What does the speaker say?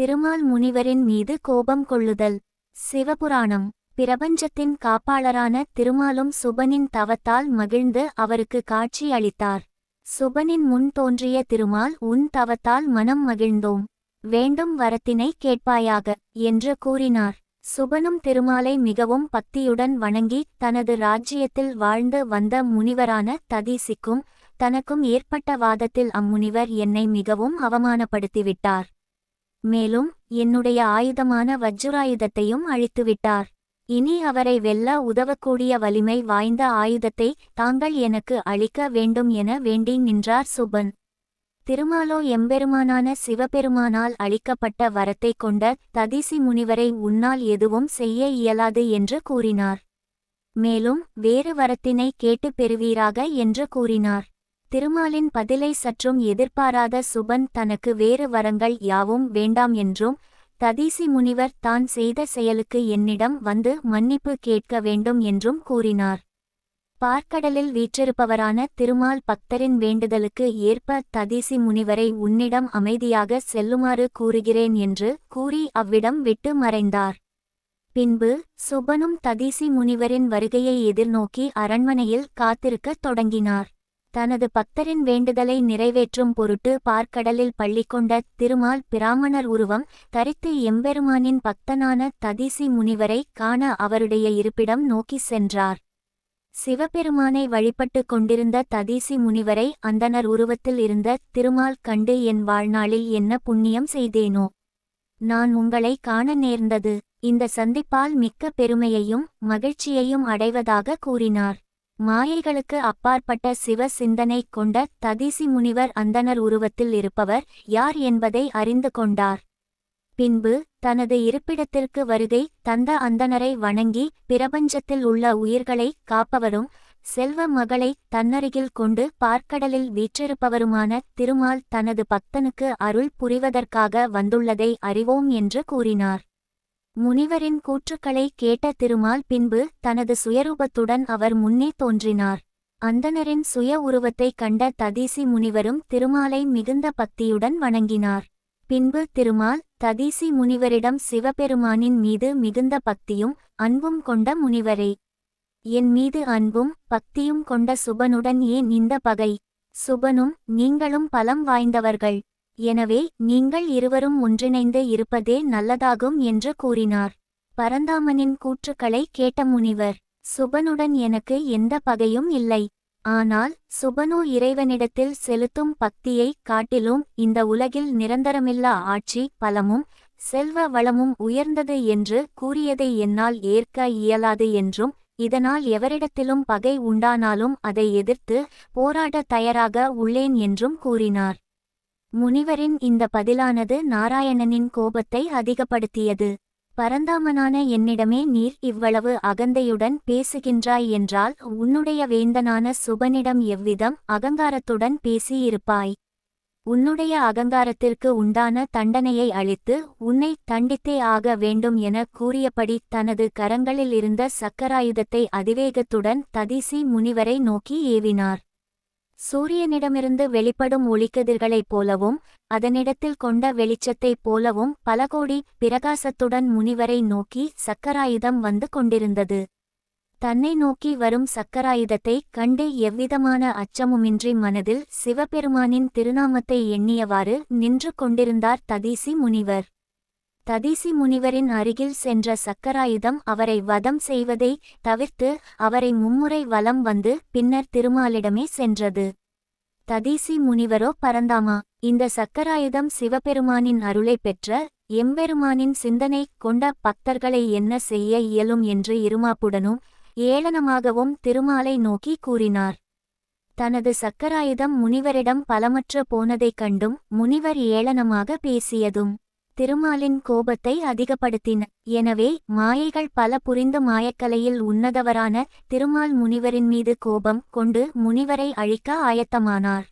திருமால் முனிவரின் மீது கோபம் கொள்ளுதல். சிவபுராணம். பிரபஞ்சத்தின் காப்பாளரான திருமாலும் சுபனின் தவத்தால் மகிழ்ந்து அவருக்கு காட்சி அளித்தார். சுபனின் முன் தோன்றிய திருமால் உன் தவத்தால் மனம் மகிழ்ந்தோம். வேண்டும் வரத்தினை கேட்பாயாக என்று கூறினார். சுபனும் திருமாலை மிகவும் பக்தியுடன் வணங்கி தனது ராஜ்யத்தில் வாழ்ந்து வந்த முனிவரான ததீசிக்கும் தனக்கும் ஏற்பட்ட வாதத்தில் அம்முனிவர் என்னை மிகவும் அவமானப்படுத்திவிட்டார். மேலும் என்னுடைய ஆயுதமான வஜ்ராயுதத்தையும் அழித்துவிட்டார். இனி அவரை வெல்ல உதவக்கூடிய வலிமை வாய்ந்த ஆயுதத்தை தாங்கள் எனக்கு அளிக்க வேண்டும் என வேண்டி நின்றார் சுபன். திருமாலோ எம்பெருமானான சிவபெருமானால் அளிக்கப்பட்ட வரத்தைக் கொண்ட ததிசி முனிவரை உன்னால் எதுவும் செய்ய இயலாது என்று கூறினார். மேலும் வேறு வரத்தினை கேட்டுப் பெறுவீராக என்று கூறினார். திருமாலின் பதிலை சற்றும் எதிர்பாராத சுபன் தனக்கு வேறு வரங்கள் யாவும் வேண்டாம் என்றும் ததீசி முனிவர் தான் செய்த செயலுக்கு என்னிடம் வந்து மன்னிப்பு கேட்க வேண்டும் என்றும் கூறினார். பார்க்கடலில் வீற்றிருப்பவரான திருமால் பக்தரின் வேண்டுதலுக்கு ஏற்ப ததீசி முனிவரை உன்னிடம் அமைதியாக செல்லுமாறு கூறுகிறேன் என்று கூறி அவ்விடம் விட்டு மறைந்தார். பின்பு சுபனும் ததீசி முனிவரின் வருகையை எதிர்நோக்கி அரண்மனையில் காத்திருக்கத் தொடங்கினார். தனது பக்தரின் வேண்டுதலை நிறைவேற்றும் பொருட்டு பார்க்கடலில் பள்ளிக்கொண்ட திருமால் பிராமணர் உருவம் தரித்து எம்பெருமானின் பக்தனான ததிசி முனிவரை காண அவருடைய இருப்பிடம் நோக்கிச் சென்றார். சிவபெருமானை வழிபட்டு கொண்டிருந்த ததீசி முனிவரை அந்தனர் உருவத்தில் இருந்த திருமால் கண்டு என் வாழ்நாளில் என்ன புண்ணியம் செய்தேனோ? நான் உங்களை காண நேர்ந்தது. இந்த சந்திப்பால் மிக்க பெருமையையும் மகிழ்ச்சியையும் அடைவதாக கூறினார். மாயைகளுக்கு அப்பாற்பட்ட சிவ சிந்தனை கொண்ட ததிசி முனிவர் அந்தனர் உருவத்தில் இருப்பவர் யார் என்பதை அறிந்து கொண்டார். பின்பு தனது இருப்பிடத்திற்கு வருகை தந்த அந்தனரை வணங்கி பிரபஞ்சத்தில் உள்ள உயிர்களை காப்பவரும் செல்வ மகளை தன்னருகில் கொண்டு பார்க்கடலில் வீற்றிருப்பவருமான திருமால் தனது பக்தனுக்கு அருள் புரிவதற்காக வந்துள்ளதை அறிவோம் என்று கூறினார். முனிவரின் கூற்றுக்களை கேட்ட திருமால் பின்பு தனது சுயரூபத்துடன் அவர் முன்னே தோன்றினார். அந்தணரின் சுய உருவத்தைக் கண்ட ததீசி முனிவரும் திருமாலை மிகுந்த பக்தியுடன் வணங்கினார். பின்பு திருமால் ததீசி முனிவரிடம் சிவபெருமானின் மீது மிகுந்த பக்தியும் அன்பும் கொண்ட முனிவரே. என் மீது அன்பும் பக்தியும் கொண்ட சுபனுடன் ஏன் இந்த பகை? சுபனும் நீங்களும் பலம் வாய்ந்தவர்கள். எனவே நீங்கள் இருவரும் ஒன்றிணைந்து இருப்பதே நல்லதாகும் என்று கூறினார். பரந்தாமனின் கூற்றுக்களை கேட்ட முனிவர் சுபனுடன் எனக்கு எந்த பகையும் இல்லை. ஆனால் சுபனு இறைவனிடத்தில் செலுத்தும் பக்தியை காட்டிலும் இந்த உலகில் நிரந்தரமில்லா ஆட்சி பலமும் செல்வ வளமும் உயர்ந்தது என்று கூறியதை என்னால் ஏற்க இயலாது என்றும் இதனால் எவரிடத்திலும் பகை உண்டானாலும் அதை எதிர்த்து போராடத் தயாராக உள்ளேன் என்றும் கூறினார். முனிவரின் இந்த பதிலானது நாராயணனின் கோபத்தை அதிகப்படுத்தியது. பரந்தாமனான என்னிடமே நீர் இவ்வளவு அகந்தையுடன் பேசுகின்றாய் என்றால் உன்னுடைய வேந்தனான சுபனிடம் எவ்விதம் அகங்காரத்துடன் பேசியிருப்பாய்? உன்னுடைய அகங்காரத்திற்கு உண்டான தண்டனையை அளித்து உன்னை தண்டித்தே ஆக வேண்டும் என கூறியபடி தனது கரங்களில் இருந்த சக்கராயுதத்தை அதிவேகத்துடன் ததிசி முனிவரை நோக்கி ஏவினார். சூரியனிடமிருந்து வெளிப்படும் ஒளிக்கதிர்களைப் போலவும் அதனிடத்தில் கொண்ட வெளிச்சத்தைப் போலவும் பல கோடி பிரகாசத்துடன் முனிவரை நோக்கி சக்கராயுதம் வந்து கொண்டிருந்தது. தன்னை நோக்கி வரும் சக்கராயுதத்தை கண்டு எவ்விதமான அச்சமுமின்றி மனதில் சிவபெருமானின் திருநாமத்தை எண்ணியவாறு நின்று கொண்டிருந்தார் ததீசி முனிவர். ததீசி முனிவரின் அருகில் சென்ற சக்கராயுதம் அவரை வதம் செய்வதை தவிர்த்து அவரை மும்முறை வலம் வந்து பின்னர் திருமாலிடமே சென்றது. ததீசி முனிவரோ பரந்தாமா இந்த சக்கராயுதம் சிவபெருமானின் அருளை பெற்ற எம்பெருமானின் சிந்தனை கொண்ட பக்தர்களை என்ன செய்ய இயலும் என்று இருமாப்புடனும் ஏளனமாகவும் திருமாலை நோக்கி கூறினார். தனது சக்கராயுதம் முனிவரிடம் பலமற்ற போனதைக் கண்டும் முனிவர் ஏளனமாக பேசியதும் திருமாலின் கோபத்தை அதிகப்படுத்தின. எனவே மாயைகள் பல புரிந்த மாயக்கலையில் உன்னதவரான திருமால் முனிவரின் மீது கோபம் கொண்டு முனிவரை அழிக்க ஆயத்தமானார்.